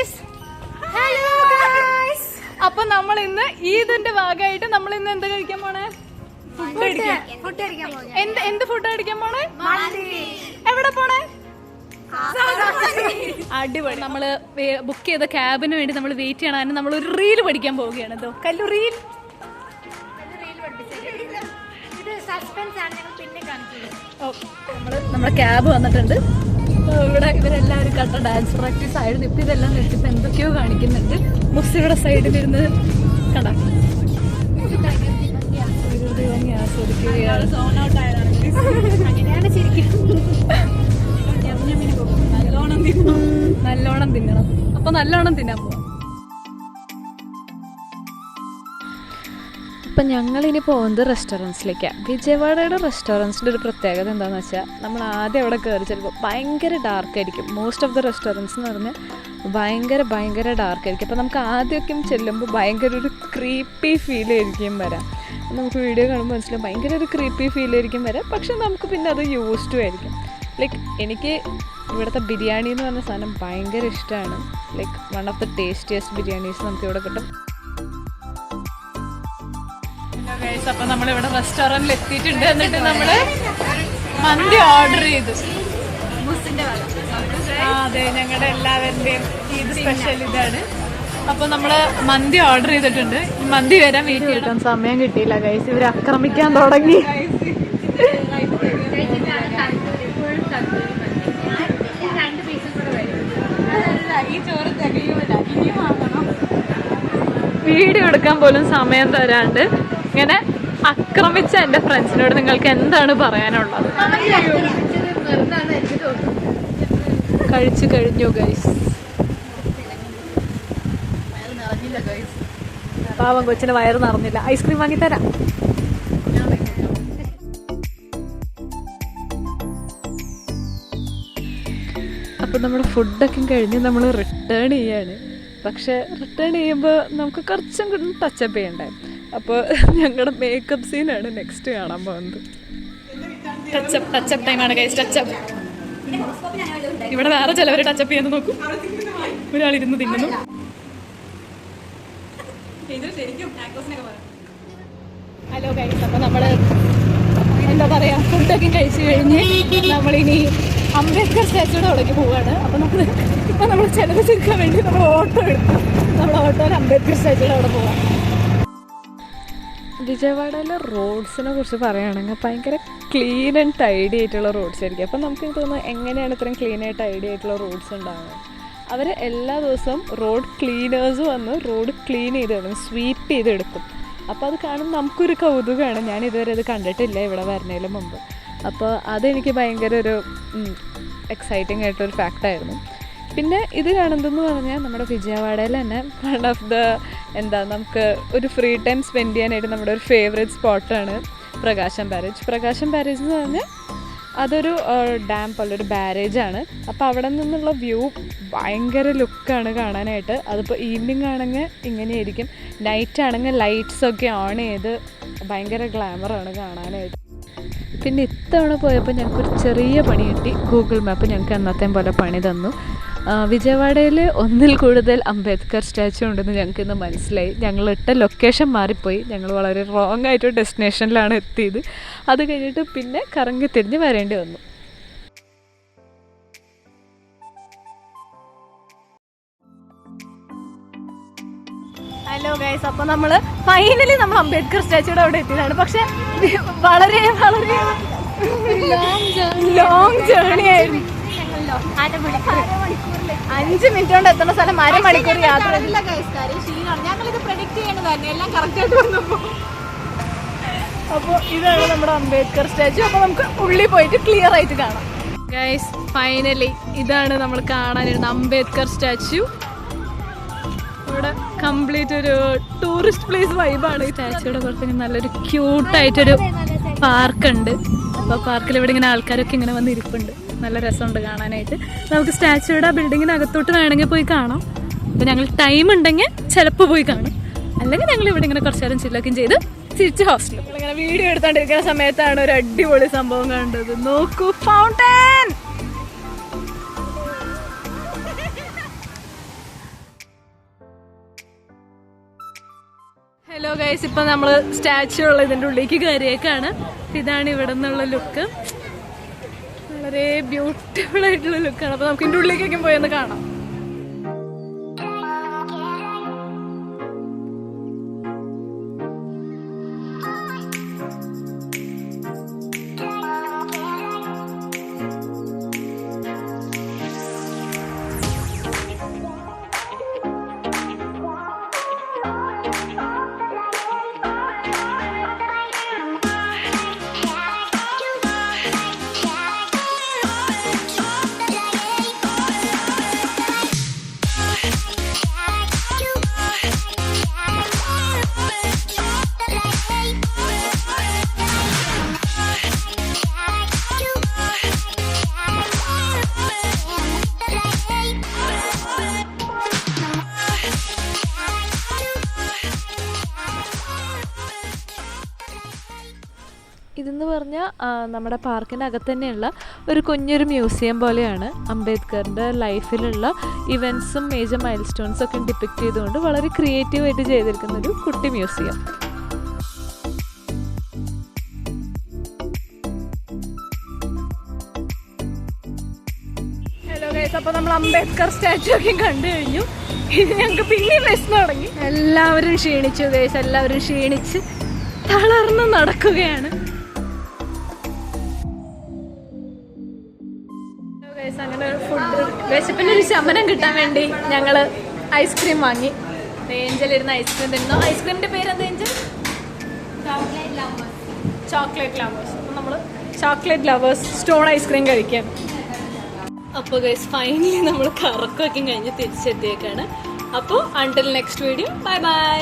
Guys hello guys അപ്പൊ നമ്മൾ ഇന്ന് ഈദിന്റെ ഭാഗമായിട്ട് നമ്മൾ ഇന്ന് എന്ത് കഴിക്കാൻ പോണേ? എന്ത് എന്ത് ഫുഡ് കഴിക്കാൻ പോണേ? എവിടെ പോണേ? അടിപൊളി. നമ്മൾ ബുക്ക് ചെയ്ത ക്യാബിന് വേണ്ടി നമ്മൾ വെയിറ്റ് ചെയ്യണം. നമ്മൾ ഒരു റീൽ പഠിക്കാൻ പോവുകയാണ് ഇതോ കല്ലു റീൽ നമ്മൾ നമ്മുടെ ക്യാബ് വന്നിട്ടുണ്ട്. ഇവിടെ ഇവരെല്ലാവരും കണ്ട ഡാൻസ് പ്രാക്ടീസ് ആയിരുന്നു. ഇപ്പൊ ഇതെല്ലാം നിർത്തിപ്പോ എന്തൊക്കെയോ കാണിക്കുന്നുണ്ട്. മുസ്ലിയുടെ സൈഡിൽ ഇരുന്ന് ഭംഗി ആസ്വദിക്കുകയാണ് ശരിക്കും. നല്ലോണം തിന്നണം. അപ്പൊ നല്ലോണം തിന്നാൻ പോവാം അപ്പം ഞങ്ങളിനി പോകുന്നത് റെസ്റ്റോറന്റ്സിലേക്കാണ് വിജയവാഡയുടെ റെസ്റ്റോറന്റ്സിന്റെ ഒരു പ്രത്യേകത എന്താണെന്ന് വെച്ചാൽ നമ്മൾ ആദ്യം അവിടെ കയറി ചെല്ലുമ്പോൾ ഭയങ്കര ഡാർക്ക് ആയിരിക്കും. മോസ്റ്റ് ഓഫ് ദ റെസ്റ്റോറന്റ്സ് എന്ന് പറഞ്ഞാൽ ഭയങ്കര ഭയങ്കര ഡാർക്ക് ആയിരിക്കും. അപ്പോൾ നമുക്ക് ആദ്യമൊക്കെ ചെല്ലുമ്പോൾ ഭയങ്കര ഒരു ക്രീപ്പി ഫീൽ ആയിരിക്കും വരാം നമുക്ക് വീഡിയോ കാണുമ്പോൾ മനസ്സിലാവും ഭയങ്കര ഒരു ക്രീപ്പി ഫീൽ ആയിരിക്കും വരാം പക്ഷെ നമുക്ക് പിന്നെ അത് യൂസ് ടു ആയിരിക്കും. ലൈക്ക് എനിക്ക് ഇവിടുത്തെ ബിരിയാണി എന്ന് പറഞ്ഞ സാധനം ഭയങ്കര ഇഷ്ടമാണ് like one of the tastiest biryanis നമുക്ക് ഇവിടെ കിട്ടും. അപ്പൊ നമ്മളിവിടെ റെസ്റ്റോറന്റിൽ എത്തിയിട്ടുണ്ട് എന്നിട്ട് നമ്മൾ മന്തി ഓർഡർ ചെയ്തു. അതെ ഞങ്ങളുടെ എല്ലാവരുടെയും ഈദ് സ്പെഷ്യൽ ഇതാണ്. അപ്പൊ നമ്മൾ മന്തി ഓർഡർ ചെയ്തിട്ടുണ്ട്. മന്തി വരാൻ വീട്ടിൽ കിട്ടാൻ സമയം കിട്ടിയില്ല ഗൈസ് ഇവർ ആക്രമിക്കാൻ തുടങ്ങി. വീട് വീഡിയോ എടുക്കാൻ പോലും സമയം തരാണ്ട്. ഇങ്ങനെ ആക്രമിച്ച എന്റെ ഫ്രണ്ട്സിനോട് നിങ്ങൾക്ക് എന്താണ് പറയാനുള്ളത്? കഴിച്ചു കഴിഞ്ഞു ഗൈസ് പാവം കൊച്ചിന് വയറ് നിറഞ്ഞില്ല. ഐസ്ക്രീം വാങ്ങി തരാം. അപ്പോൾ നമ്മുടെ ഫുഡൊക്കെ കഴിഞ്ഞ് നമ്മൾ റിട്ടേൺ ചെയ്യാണ്. പക്ഷേ റിട്ടേൺ ചെയ്യുമ്പോൾ നമുക്ക് കുറച്ചും കൂടി ടച്ചപ്പ് ചെയ്യണ്ടേ? അപ്പോൾ ഞങ്ങളുടെ മേക്കപ്പ് സീനാണ് നെക്സ്റ്റ് കാണാൻ പോകുന്നത്. ടച്ചപ്പ് ടച്ചപ്പ് ടൈമാണ് ഗൈസ് ടച്ചപ്പ് ഇവിടെ വേറെ ചിലവർ ടച്ചപ്പ് ചെയ്യാൻ നോക്കും. ഒരാൾ ഇരുന്ന് തിന്നുന്നു. ഹലോ ഗൈസ് അപ്പോൾ നമ്മൾ എന്താ പറയുക ഫുഡൊക്കെ കഴിച്ച് കഴിഞ്ഞ് നമ്മളിനി അംബേദ്കർ സ്റ്റാച്ചുയുടെ അവിടേക്ക് പോവുകയാണ് അപ്പോൾ നമ്മൾ ഇപ്പോൾ നമ്മൾ ചിലവ് ചുരുക്കാൻ വേണ്ടി നമ്മൾ ഓട്ടോ എടുത്തു നമ്മൾ ഓട്ടോയിൽ അംബേദ്കർ സ്റ്റാച്ചുയുടെ അവിടെ പോവാം. വിജയവാഡയിലെ റോഡ്സിനെ കുറിച്ച് പറയുകയാണെങ്കിൽ ഭയങ്കര ക്ലീൻ ആൻഡ് ടൈഡി ആയിട്ടുള്ള റോഡ്സ് ആയിരിക്കും. അപ്പം നമുക്ക് തോന്നുന്നു എങ്ങനെയാണ് ഇത്രയും ക്ലീൻ ആയിട്ട് ടൈഡി ആയിട്ടുള്ള റോഡ്സ് ഉണ്ടാകുന്നത് അവർ എല്ലാ ദിവസവും റോഡ് ക്ലീനേഴ്സ് വന്ന് റോഡ് ക്ലീൻ ചെയ്ത് കളയും സ്വീപ്പ് ചെയ്തെടുക്കും അപ്പോൾ അത് കാണുമ്പോൾ നമുക്കൊരു കൗതുകമാണ്. ഞാൻ ഇതുവരെ അത് കണ്ടിട്ടില്ല ഇവിടെ വരുന്നതിന് മുമ്പ്. അപ്പോൾ അതെനിക്ക് ഭയങ്കര ഒരു എക്സൈറ്റിംഗ് ആയിട്ടൊരു ഫാക്റ്റായിരുന്നു പിന്നെ ഇത് കാണുന്നതെന്ന് പറഞ്ഞാൽ നമ്മുടെ വിജയവാഡയിൽ തന്നെ വൺ ഓഫ് ദ എന്താ നമുക്ക് ഒരു ഫ്രീ ടൈം സ്പെൻഡ് ചെയ്യാനായിട്ട് നമ്മുടെ ഒരു ഫേവറേറ്റ് സ്പോട്ടാണ് പ്രകാശം ബാരേജ് പ്രകാശം ബാരേജ് എന്ന് പറഞ്ഞാൽ അതൊരു ഡാം പോലെ ഒരു ബാരേജാണ് അപ്പോൾ അവിടെ നിന്നുള്ള വ്യൂ ഭയങ്കര ലുക്കാണ് കാണാനായിട്ട്. അതിപ്പോൾ ഈവനിങ് ആണെങ്കിൽ ഇങ്ങനെയായിരിക്കും. നൈറ്റ് ആണെങ്കിൽ ലൈറ്റ്സ് ഒക്കെ ഓൺ ചെയ്ത് ഭയങ്കര ഗ്ലാമറാണ് കാണാനായിട്ട്. പിന്നെ ഇത്തവണ പോയപ്പോൾ ഞങ്ങൾക്കൊരു ചെറിയ പണി കിട്ടി. ഗൂഗിൾ മാപ്പ് ഞങ്ങൾക്ക് അന്നത്തെ പോലെ പണി തന്നു. വിജയവാഡയിൽ ഒന്നിൽ കൂടുതൽ അംബേദ്കർ സ്റ്റാച്ചു ഉണ്ടെന്ന് ഞങ്ങൾക്ക് ഇന്ന് മനസ്സിലായി. ഞങ്ങൾ ഇട്ട ലൊക്കേഷൻ മാറിപ്പോയി. ഞങ്ങൾ വളരെ റോങ് ആയിട്ട് ഡെസ്റ്റിനേഷനിലാണ് എത്തിയത്. അത് കഴിഞ്ഞിട്ട് പിന്നെ കറങ്ങി തിരിഞ്ഞ് വരേണ്ടി വന്നു. ഹലോ ഗൈസ് അപ്പൊ നമ്മൾ ഫൈനലി നമ്മൾ അംബേദ്കർ സ്റ്റാച്ചുയുടെ അവിടെ എത്തിയതാണ്. പക്ഷെ വളരെ വളരെ ലോങ് ജേർണി ആയിരുന്നു. അഞ്ച് മിനിറ്റ് കൊണ്ട് എത്തുന്ന സ്ഥലം അരമണിക്കൂർ യാത്ര. ഞങ്ങളിത് പ്രഡിക്ട് ചെയ്യണതായിരുന്നു എല്ലാം കറക്റ്റ് ആയിട്ട് വന്നപ്പോ. അപ്പോൾ ഇതാണ് നമ്മുടെ അംബേദ്കർ സ്റ്റാച്ചു അപ്പോൾ നമുക്ക് ഉള്ളി പോയിട്ട് ക്ലിയർ ആയിട്ട് കാണാം. ഗൈസ് ഫൈനലി ഇതാണ് നമ്മൾ കാണാനിരുന്ന അംബേദ്കർ സ്റ്റാച്ചു ഇവിടെ കംപ്ലീറ്റ് ഒരു ടൂറിസ്റ്റ് പ്ലേസ് വൈബാണ് ഈ സ്റ്റാച്ചുയുടെ പുറത്ത്. നല്ലൊരു ക്യൂട്ടായിട്ടൊരു പാർക്കുണ്ട് അപ്പോൾ പാർക്കിൽ ഇവിടെ ഇങ്ങനെ ആൾക്കാരൊക്കെ ഇങ്ങനെ വന്ന് ഇരിപ്പുണ്ട് നല്ല രസമുണ്ട് കാണാനായിട്ട്. നമുക്ക് സ്റ്റാച്ചുയുടെ ആ ബിൽഡിങ്ങിനകത്തോട്ട് വേണമെങ്കിൽ പോയി കാണാം. അപ്പം ഞങ്ങൾ ടൈം ഉണ്ടെങ്കിൽ ചിലപ്പോൾ പോയി കാണും. അല്ലെങ്കിൽ ഞങ്ങൾ ഇവിടെ ഇങ്ങനെ കുറച്ച് നേരം ചില്ലൊക്കെ ചെയ്ത് തിരിച്ച് ഹോസ്റ്റലിൽ ഇങ്ങനെ വീഡിയോ എടുത്തോണ്ടിരിക്കുന്ന സമയത്താണ് ഒരു അടിപൊളി സംഭവം കണ്ടത്. നോക്കൂ ഫൗണ്ടൻ ഹലോ ഗൈസ് ഇപ്പം നമ്മൾ സ്റ്റാച്ചു ഉള്ള ഇതിന്റെ ഉള്ളിലേക്ക് കയറിയേക്കാണ്. ഇതാണ് ഇവിടെ നിന്നുള്ള ലുക്ക് വളരെ ബ്യൂട്ടിഫുൾ ആയിട്ടുള്ള ലുക്കാണ് അപ്പൊ നമുക്ക് ഇതിന്റെ ഉള്ളിലേക്കൊക്കെ പോയി ഒന്ന് കാണാം. ഇതെന്ന് പറഞ്ഞാൽ നമ്മുടെ പാർക്കിനകത്ത് തന്നെയുള്ള ഒരു കുഞ്ഞൊരു മ്യൂസിയം പോലെയാണ് അംബേദ്കറിന്റെ ലൈഫിലുള്ള ഇവൻസും മേജർ മൈൽ സ്റ്റോൺസും ഒക്കെ ഡിപ്പിക്റ്റ് ചെയ്തുകൊണ്ട് വളരെ ക്രിയേറ്റീവായിട്ട് ചെയ്തിരിക്കുന്ന ഒരു കുട്ടി മ്യൂസിയം. ഹലോ ഗൈസ് അപ്പൊ നമ്മൾ അംബേദ്കർ സ്റ്റാച്ചു ഒക്കെ കണ്ടു കഴിഞ്ഞു. ഇനി ഞങ്ങൾക്ക് പിന്നെയും വിശന്ന് തുടങ്ങി. എല്ലാവരും ക്ഷീണിച്ചു ഗൈസ് എല്ലാവരും ക്ഷീണിച്ച് തളർന്ന് നടക്കുകയാണ്. ഫുഡ് വിശപ്പിന് ഒരു ശമനം കിട്ടാൻ വേണ്ടി ഞങ്ങൾ ഐസ്ക്രീം വാങ്ങി. ഏഞ്ചൽ ഇരുന്ന് ഐസ്ക്രീം തിന്നു. ഐസ്ക്രീമിന്റെ പേര് എന്താ ഏഞ്ചൽ ചോക്ലേറ്റ് ലവേഴ്സ് അപ്പം നമ്മൾ ചോക്ലേറ്റ് ലവേഴ്സ് സ്റ്റോൺ ഐസ്ക്രീം കഴിക്കാം അപ്പോൾ ഗൈസ് ഫൈനലി നമ്മൾ കറക്കമൊക്കെ കഴിഞ്ഞ് തിരിച്ചെത്തിയേക്കാണ്. അപ്പോൾ until next video bye bye